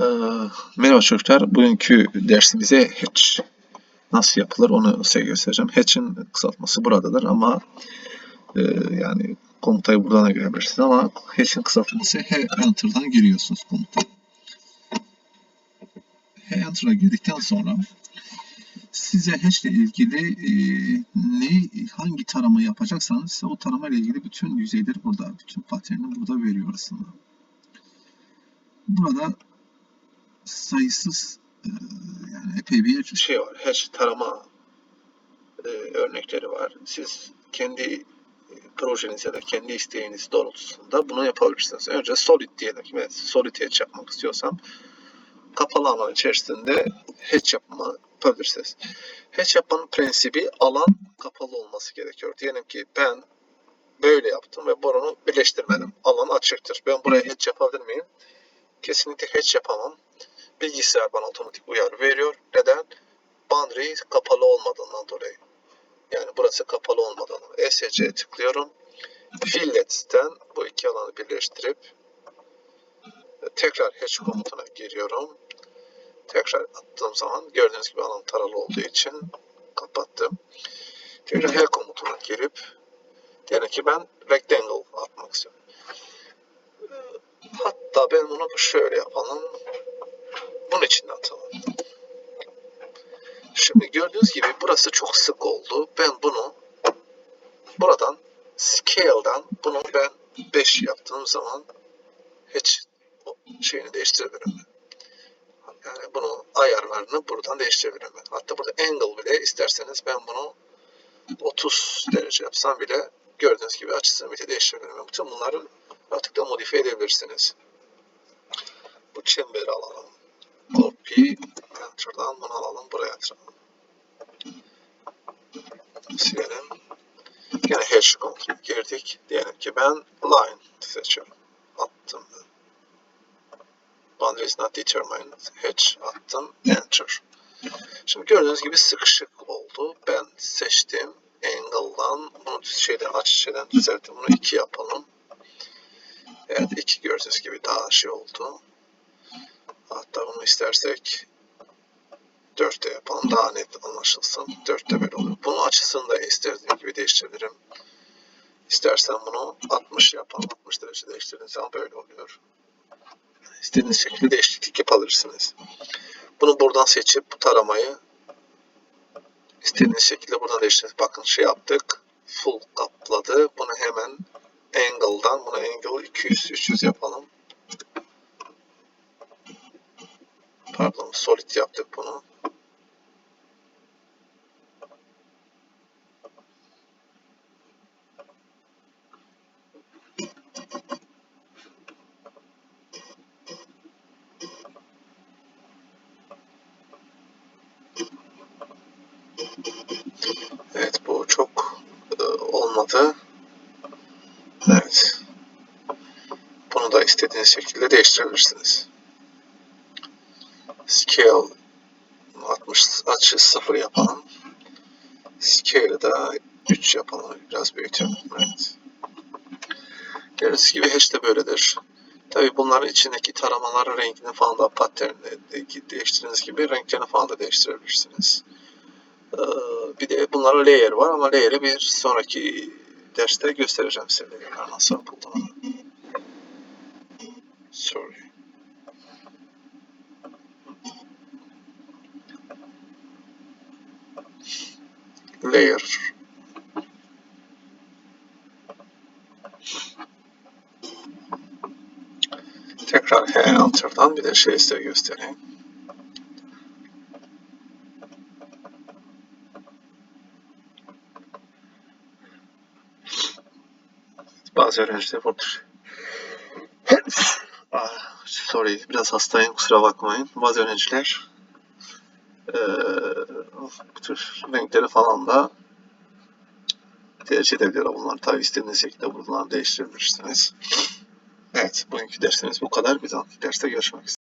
Ee, merhaba çocuklar. Bugünkü dersimize hatch nasıl yapılır onu size göstereceğim. Hatch'in kısaltması buradadır ama e, yani komutayı buradan da görebilirsiniz ama hatch'in kısaltması H enter'dan giriyorsunuz komuta. H enter'a girdikten sonra size hatch ile ilgili e, ne hangi tarama yapacaksanız size o tarama ile ilgili bütün yüzeyleri burada, bütün paterni burada veriyor aslında. Burada sayısız e, yani epey bir şey var. Hash tarama e, örnekleri var. Siz kendi e, projeniz ya da kendi isteğiniz doğrultusunda bunu yapabilirsiniz. Önce solid diyelim ki ben solid hatch yapmak istiyorsam kapalı alan içerisinde hatch yapma yapabilirsiniz. Hatch yapmanın prensibi alan kapalı olması gerekiyor. Diyelim ki ben böyle yaptım ve bunu birleştirmedim. Alan açıktır. Ben buraya hatch yapabilir miyim? Kesinlikle hatch yapamam. Bilgisayar bana otomatik uyarı veriyor. Neden? Boundary kapalı olmadığından dolayı. Yani burası kapalı olmadan. ESC'ye tıklıyorum. Fillets'ten bu iki alanı birleştirip tekrar hatch komutuna giriyorum. Tekrar attığım zaman gördüğünüz gibi alan taralı olduğu için kapattım. Tekrar H komutuna girip diyelim ki ben rectangle atmak istiyorum. Hatta ben bunu şöyle yapalım. Bunun için de atalım. Şimdi gördüğünüz gibi burası çok sık oldu. Ben bunu buradan scale'dan bunu ben 5 yaptığım zaman hiç şeyini değiştirebilirim. Yani bunu ayarlarını buradan değiştirebilirim. Hatta burada angle bile isterseniz ben bunu 30 derece yapsam bile gördüğünüz gibi açısını bile değiştirebilirim. Bütün bunları rahatlıkla modifiye edebilirsiniz. Bu çemberi alalım. Copy, enter'dan bunu alalım, buraya atıralım. Silelim. Yine hash kontrol girdik. Diyelim ki ben line seçiyorum. Attım. Boundary is not determined. Hatch attım. Enter. Şimdi gördüğünüz gibi sıkışık oldu. Ben seçtim. Angle'dan bunu şeyden aç şeyden düzelttim. Bunu 2 yapalım. Evet 2 gördüğünüz gibi daha şey oldu. İstersek 4'te yapalım. Daha net anlaşılsın. 4'te böyle oluyor. Bunun açısını da istediğim gibi değiştirebilirim. İstersen bunu 60 yapalım. 60 derece değiştirdiğiniz zaman böyle oluyor. İstediğiniz şekilde değişiklik yapabilirsiniz. Bunu buradan seçip bu taramayı istediğiniz şekilde buradan değiştiriniz. Bakın şey yaptık. Full kapladı. Bunu hemen angle'dan bunu angle 200 300 yapalım. Solid yaptık bunu. Evet bu çok e, olmadı. Evet. Bunu da istediğiniz şekilde değiştirebilirsiniz. Scale 60 açı 0 yapalım. Scale'ı da 3 yapalım. Biraz büyütelim. Evet. Gördüğünüz gibi hash de böyledir. Tabi bunların içindeki taramaların rengini falan da pattern'ı değiştirdiğiniz gibi renklerini falan da değiştirebilirsiniz. Ee, bir de bunlara layer var ama layer'ı bir sonraki derste göstereceğim size layer'lar nasıl yapıldığını. Sorry. Layer. Tekrar H enter'dan bir de şey size göstereyim. Bazı öğrenciler vardır. ah, sorry, biraz hastayım kusura bakmayın. Bazı öğrenciler ee, bu tür renkleri falan da tercih edebilir. Bunlar tabi istediğiniz şekilde bunları değiştirebilirsiniz. Evet, bugünkü dersimiz bu kadar. Bir dahaki derste görüşmek üzere.